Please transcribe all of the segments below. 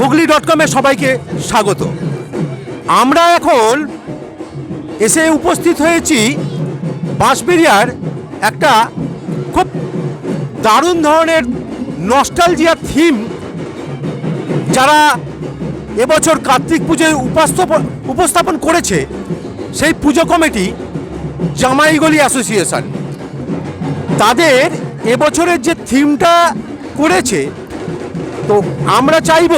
Hooghly dot কমে সবাইকে স্বাগত। আমরা এখন এসে উপস্থিত হয়েছি বাঁশবেরিয়ার একটা খুব দারুণ ধরনের নস্টালজিয়ার থিম যারা এবছর কার্তিক পুজোয় উপাস্থাপন উপস্থাপন করেছে, সেই পুজো কমিটি জামাইগলি অ্যাসোসিয়েশন। তাদের এবছরের যে থিমটা করেছে, তো আমরা চাইব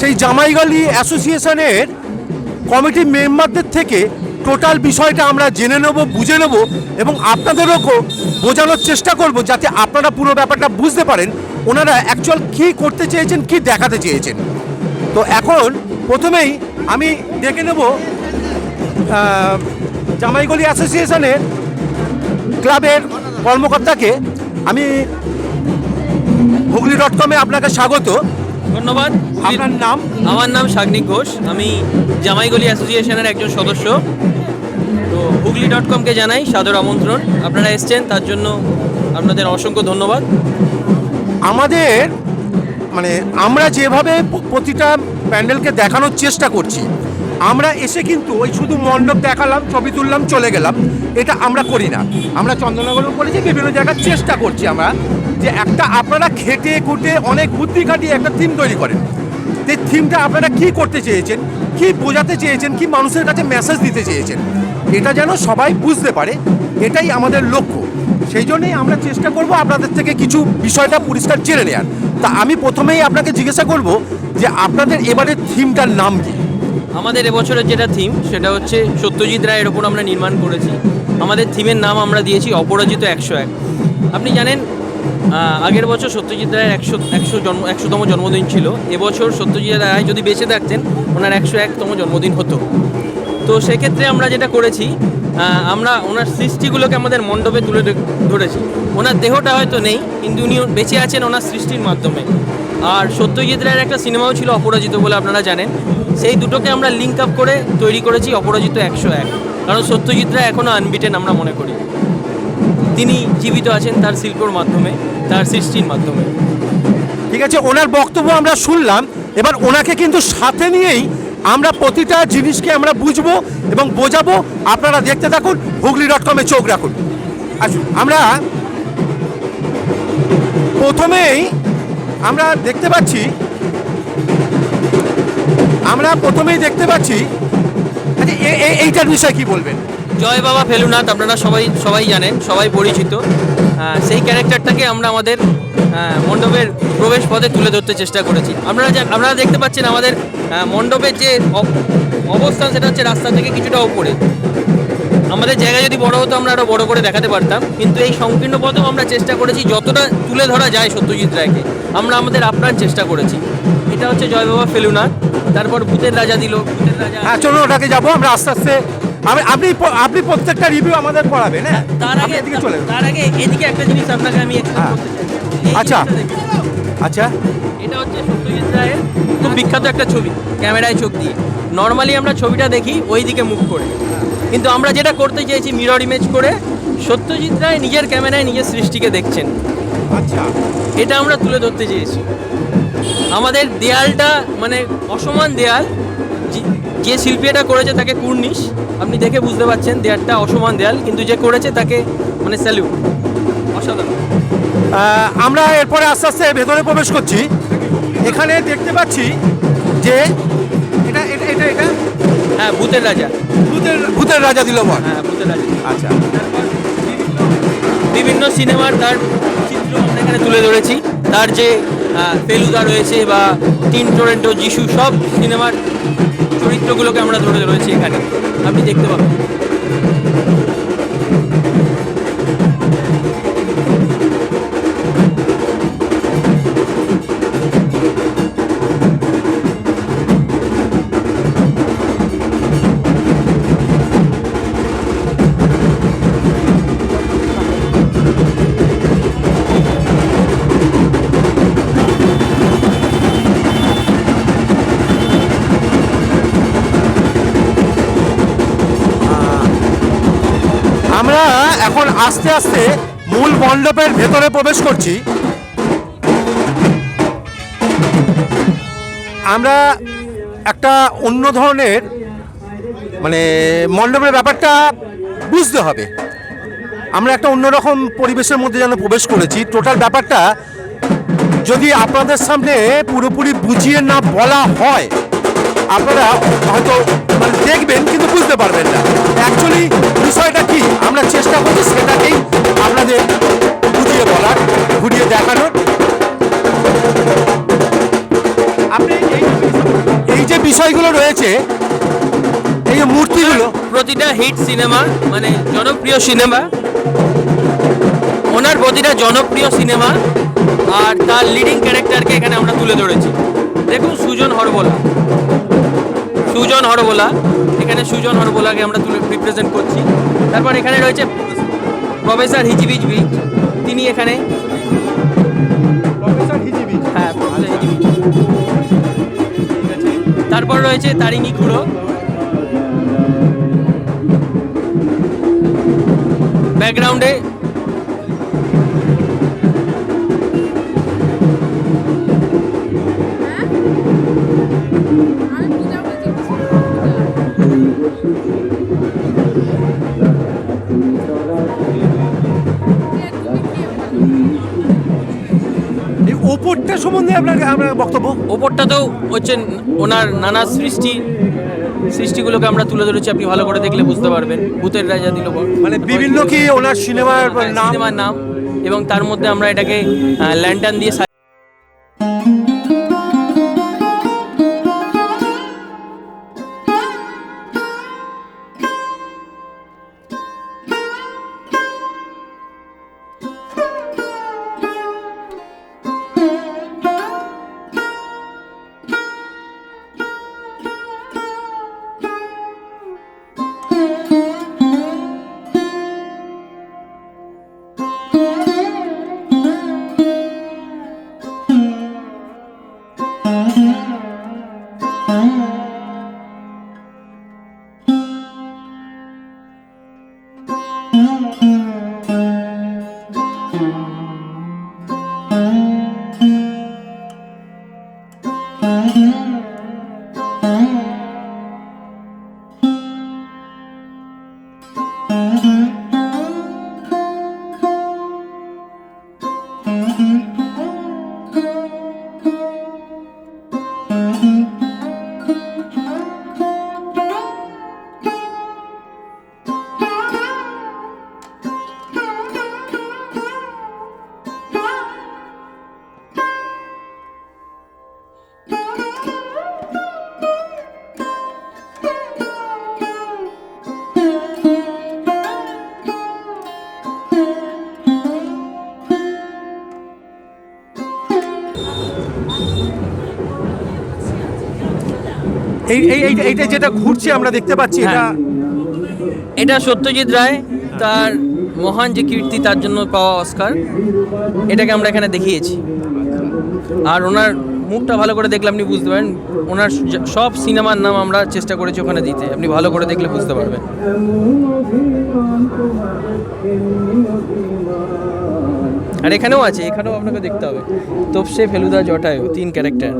সেই জামাইগালি অ্যাসোসিয়েশনের কমিটি মেম্বারদের থেকে টোটাল বিষয়টা আমরা জেনে নেব, বুঝে নেব এবং আপনাদেরও বোঝানোর চেষ্টা করব যাতে আপনারা পুরো ব্যাপারটা বুঝতে পারেন, ওনারা অ্যাকচুয়াল কী করতে চেয়েছেন, কী দেখাতে চেয়েছেন। তো এখন প্রথমেই আমি ডেকে নেব জামাইগলি অ্যাসোসিয়েশনের ক্লাবের কর্মকর্তাকে। আমি হুগলি ডট কমে আপনাকে স্বাগত। ধন্যবাদ। আপনার নাম? আমার নাম শাগনিক ঘোষ। আমি জামাইগলি অ্যাসোসিয়েশনের একজন সদস্য। তো হুগলি ডট কমকে জানাই সাদর আমন্ত্রণ। আপনারা এসছেন তার জন্য আপনাদের অসংখ্য ধন্যবাদ। আমাদের মানে আমরা যেভাবে প্রতিটা প্যান্ডেলকে দেখানোর চেষ্টা করছি আমরা এসে কিন্তু ওই শুধু মণ্ডপ দেখালাম ছবি তুললাম চলে গেলাম। এটা আমরা করি না। আমরা চন্দননগরও করেছি বিভিন্ন জায়গায় চেষ্টা করছি আমরা যে একটা আপনারা খেটে খুঁটে অনেক বুদ্ধি খাটিয়ে একটা থিম তৈরি করেন। এই থিমটা আপনারা কি করতে চেয়েছেন? কি বোঝাতে চেয়েছেন? কি মানুষের কাছে মেসেজ দিতে চেয়েছেন? এটা যেন সবাই বুঝতে পারে, এটাই আমাদের লক্ষ্য। সেই জন্যই আমরা চেষ্টা করব আপনাদের থেকে কিছু বিষয়টা পরিষ্কার জেনে নেওয়ার তা আমি প্রথমেই আপনাকে জিজ্ঞাসা করব যে আপনাদের এবারের থিমটার নাম কি? আমাদের এবছরের যেটা থিম সেটা হচ্ছে সত্যজিৎ রায়ের ওপর আমরা নির্মাণ করেছি। আমাদের থিমের নাম আমরা দিয়েছি অপরাজিত একশো এক। আপনি জানেন আগের বছর সত্যজিৎ রায়ের একশো একশো জন্ম একশোতম জন্মদিন ছিল। এবছর সত্যজিৎ রায় যদি বেঁচে থাকতেন, ওনার একশো একতম জন্মদিন হতো। তো সেক্ষেত্রে আমরা যেটা করেছি আমরা ওনার সৃষ্টিগুলোকে আমাদের মণ্ডপে তুলে ধরেছি। ওনার দেহটা হয়তো নেই, কিন্তু উনি বেঁচে আছেন ওনার সৃষ্টির মাধ্যমে। আর সত্যজিৎ রায়ের একটা সিনেমাও ছিল অপরাজিত বলে আপনারা জানেন। সেই দুটোকে আমরা লিঙ্ক আপ করে তৈরি করেছি অপরাজিত একশো এক। কারণ সত্যজিৎ রায় এখনও আনবিটেন আমরা মনে করি। তিনি জীবিত আছেন তার শিল্পর মাধ্যমে। তার সৃষ্টির মাধ্যমে। ঠিক আছে, ওনার বক্তব্য আমরা শুনলাম, এবার ওনাকে কিন্তু সাথে নিয়েই আমরা প্রতিটা জিনিসকে আমরা বুঝব এবং বোঝাবো। আপনারা দেখতে থাকুন, হুগলি ডট কমে চোখ রাখুন। আসুন, আমরা প্রথমেই আমরা দেখতে পাচ্ছি, আমরা প্রথমেই দেখতে পাচ্ছি আচ্ছা এইটার বিষয়ে কি বলবেন? জয় বাবা ফেলুনাথ, আপনারা সবাই সবাই জানেন, সবাই পরিচিত। সেই ক্যারেক্টারটাকে আমরা আমাদের মণ্ডপের প্রবেশ পথে তুলে ধরতে চেষ্টা করেছি। আপনারা আপনারা দেখতে পাচ্ছেন আমাদের মণ্ডপের যে অব- অবস্থান, সেটা হচ্ছে রাস্তা থেকে কিছুটা ওপরে আমাদের জায়গা যদি বড় হতো, আমরা আরও বড় করে দেখাতে পারতাম। কিন্তু এই সংকীর্ণ পথেও আমরা চেষ্টা করেছি, যতটা তুলে ধরা যায় সত্যজিৎ রায়কে। আমরা আমাদের আপ্রাণ চেষ্টা করেছি। এটা হচ্ছে জয় বাবা ফেলুনাথ। তারপর ভূতের রাজা দিল। ভূতের রাজা হ্যাঁ চলুন ওটাকে যাব। আমরা আস্তে আস্তে আমি আপনি আপনি প্রত্যেকটা রিভিউ আমাদের পড়াবেন হ্যাঁ? তার আগে এদিকে চলে। তার আগে এদিকে একটা জিনিস আপনাকে আমি হ্যাঁ। আচ্ছা। আচ্ছা। এটা হচ্ছে সত্যজিৎ রায়ের খুব বিখ্যাত একটা ছবি ক্যামেরায় চোখ দিয়ে। নর্মালি আমরা ছবিটা দেখি ওই দিকে মুখ করে। কিন্তু আমরা যেটা করতে চেয়েছি মিরর ইমেজ করে সত্যজিৎ রায় নিজের ক্যামেরায় নিজের সৃষ্টিকে দেখছেন। আচ্ছা। এটা আমরা তুলে ধরতে চেয়েছি। আমাদের দেয়ালটা মানে অসমান দেয়াল যে- যে শিল্পী এটা করেছে তাকে কুর্নিশ। আপনি দেখে বুঝতে পারছেন দেয়ালটা অসমান দেয়াল কিন্তু যে করেছে তাকে মানে স্যালুট অসাধারণ। আমরা এরপরে আস্তে আস্তে ভেতরে প্রবেশ করছি। এখানে দেখতে পাচ্ছি যে এটা এটা এটা এটা? হ্যাঁ ভূতের রাজা। ভূতের ভূতের রাজা দিল বল হ্যাঁ ভূতের রাজা। আচ্ছা। বিভিন্ন সিনেমার তার চিত্র আমরা এখানে তুলে ধরেছি। তার যে ফেলুদা রয়েছে বা টিন টোরেন্টো যিশু সব সিনেমার চরিত্রগুলোকে আমরা ধরে রয়েছি এখানে। আপনি দেখতে পাবেন। আমরা এখন আস্তে আস্তে মূল মণ্ডপের ভেতরে প্রবেশ করছি। আমরা একটা অন্য ধরনের মানে মণ্ডপের ব্যাপারটা বুঝতে হবে। আমরা একটা অন্যরকম পরিবেশের মধ্যে যেন প্রবেশ করেছি। টোটাল ব্যাপারটা যদি আপনাদের সামনে পুরোপুরি বুঝিয়ে না বলা হয় আপনারা হয়তো মানে দেখবেন, কিন্তু বুঝতে পারবেন না। অ্যাকচুয়ালি বিষয়টা কি? আমরা চেষ্টা করছি সেটাকেই আপনাদের বুঝিয়ে বলার, ঘুরিয়ে দেখানোর। আপনি এই যে বিষয়গুলো রয়েছে, এই যে মূর্তিগুলো। প্রতিটা হিট সিনেমা মানে জনপ্রিয় সিনেমা, ওনার প্রতিটা জনপ্রিয় সিনেমা, আর তার লিডিং ক্যারেক্টারকে এখানে আমরা তুলে ধরেছি। দেখুন সুজন হরবোলা। সুজন হরবোলা। এখানে সুজন হরবোলাকে আমরা তুলে রিপ্রেজেন্ট করছি। তারপর এখানে রয়েছে প্রফেসর হিজিবিজবি তিনি এখানে হ্যাঁ তারপর রয়েছে তারিণী খুড়ো। ব্যাকগ্রাউন্ডে ওপরটা সম্বন্ধে আপনার আমরা বক্তব্য? ওপরটা তো হচ্ছে ওনার নানা সৃষ্টি সৃষ্টিগুলোকে আমরা তুলে ধরেছি আপনি ভালো করে দেখলে বুঝতে পারবেন। ভূতের রাজা দিল মানে বিভিন্ন কি ওনার সিনেমার হ্যাঁ, নাম? সিনেমার নাম এবং তার মধ্যে আমরা এটাকে ল্যান্টার্ন দিয়ে এই এই এই- এইটা যেটা ঘুরছে আমরা দেখতে পাচ্ছি এটা হ্যাঁ। এটা সত্যজিৎ রায় তার মহান যে কীর্তি তার জন্য পাওয়া অস্কার। এটাকে আমরা এখানে দেখিয়েছি। আর ওনার মুখটা ভালো করে দেখলে আপনি বুঝতে পারেন ওনার সব সিনেমার নাম আমরা চেষ্টা করেছি ওখানে দিতে। আপনি ভালো করে দেখলে বুঝতে পারবেন। আর এখানেও আছে এখানেও আপনাকে দেখতে হবে। তোপসে ফেলুদা জটায়ু তিন ক্যারেক্টার।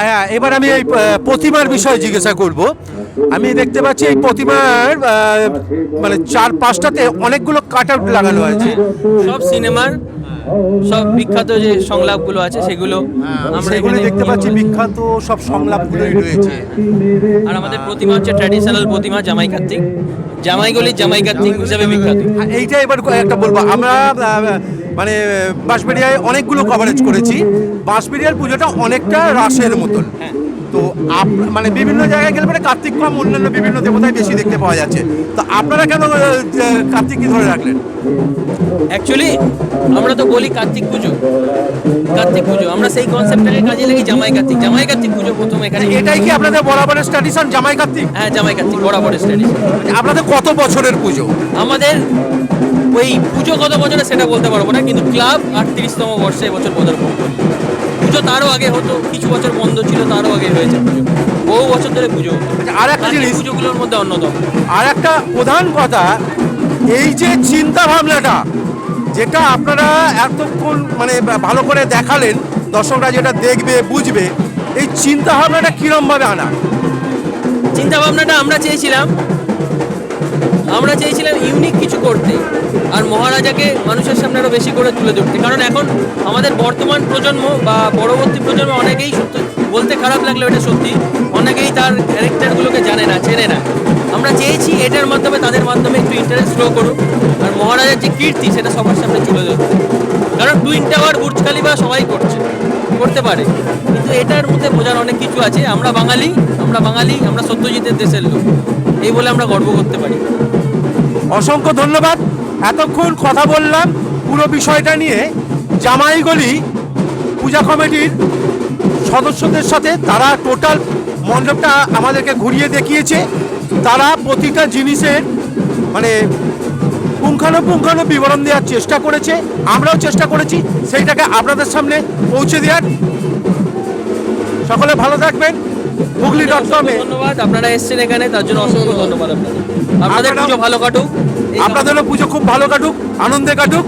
হ্যাঁ, এবার আমি এই প্রতিমার বিষয়ে জিজ্ঞাসা করব। আমি দেখতে পাচ্ছি এই প্রতিমার মানে চার পাঁচটাতে অনেকগুলো কাট আউট লাগানো আছে। সব সিনেমার সব বিখ্যাত যে সংলাপগুলো আছে সেগুলো আমরা এখানে দেখতে পাচ্ছি বিখ্যাত সব সংলাপগুলোই রয়েছে। আর আমাদের প্রতিমা হচ্ছে ট্র্যাডিশনাল প্রতিমা জামাই কার্তিক। জামাইগুলির জামাই কার্তিক হিসাবে বিখ্যাত। আর এইটা এবার একটা বলব। আমরা মানে বাঁশবেড়িয়ায় অনেকগুলো কভারেজ করেছি। বাঁশবেড়িয়ার পুজোটা অনেকটা রাসের মতন। তো আপ- মানে বিভিন্ন জায়গায় গেলে পরে কার্তিক কম অন্যান্য বিভিন্ন দেবতায় বেশি দেখতে পাওয়া যাচ্ছে। তো আপনারা কেন আহ, যে কার্তিকই ধরে রাখলেন? অ্যাকচুয়ালি আমরা তো বলি কার্তিক পুজো। কার্তিক পুজো। আমরা সেই কনসেপ্টের কাজে লাগি জামাই কার্তিক। জামাই কার্তিক পুজো প্রথম এখানে। এটাই কি আপনাদের বরাবরের স্ট্যাডিশন জামাই কার্তিক? হ্যাঁ জামাই কার্তিক বরাবর স্টাডি আপনাদের কত বছরের পুজো? আমাদের ওই পুজো কত বছরে সেটা বলতে পারব না কিন্তু ক্লাব আটত্রিশতম বর্ষে এবছর পদার্পণ করল পুজো তারও আগে হতো কিছু বছর বন্ধ ছিল তারও আগে হয়েছে পুজো। বহু বছর ধরে পুজো হতো। আর একটা জিনিস। পুজোগুলোর মধ্যে অন্যতম। আর একটা প্রধান কথা এই যে চিন্তা ভাবনাটা যেটা আপনারা এতক্ষণ মানে ভালো করে দেখালেন দর্শকরা যেটা দেখবে বুঝবে এই চিন্তা ভাবনাটা কিরম ভাবে আনা? চিন্তা ভাবনাটা আমরা চেয়েছিলাম। আমরা চেয়েছিলাম ইউনিক কিছু করতে। আর মহারাজাকে মানুষের সামনে আরও বেশি করে তুলে ধরতে। কারণ এখন আমাদের বর্তমান প্রজন্ম বা পরবর্তী প্রজন্ম অনেকেই সত্যি বলতে খারাপ লাগল এটা সত্যি, অনেকেই তার ক্যারেক্টারগুলোকে জানে না, চেনে না। আমরা চেয়েছি এটার মাধ্যমে, তাদের মাধ্যমে একটু ইন্টারেস্ট গ্রো করুক। আর মহারাজার যে কীর্তি, সেটা সবার সামনে তুলে ধরতে। কারণ টুইন টাওয়ার বুর্জ খালিফা সবাই করছে, করতে পারে। কিন্তু এটার মধ্যে বোঝার অনেক কিছু আছে। আমরা বাঙালি আমরা বাঙালি, আমরা সত্যজিতের দেশের লোক। এই বলে আমরা গর্ব করতে পারি। অসংখ্য ধন্যবাদ। এতক্ষণ কথা বললাম পুরো বিষয়টা নিয়ে। জামাইগলি পূজা কমিটির সদস্যদের সাথে তারা টোটাল মণ্ডপটা আমাদেরকে ঘুরিয়ে দেখিয়েছে। তারা প্রতিটা জিনিসের মানে পুঙ্খানুপুঙ্খানু বিবরণ দেওয়ার চেষ্টা করেছে। আমরাও চেষ্টা করেছি সেইটাকে আপনাদের সামনে পৌঁছে দেওয়ার। সকলে ভালো থাকবেন। হুগলি ডট কমে ধন্যবাদ আপনারা এসেছেন এখানে তার জন্য অসংখ্য ধন্যবাদ আপনাদের। আপনাদের পুজো ভালো কাটুক। আপনাদেরও পুজো খুব ভালো কাটুক, আনন্দে কাটুক।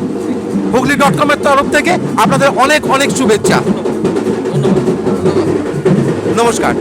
হুগলি ডট কমের তরফ থেকে আপনাদের অনেক অনেক শুভেচ্ছা। নমস্কার।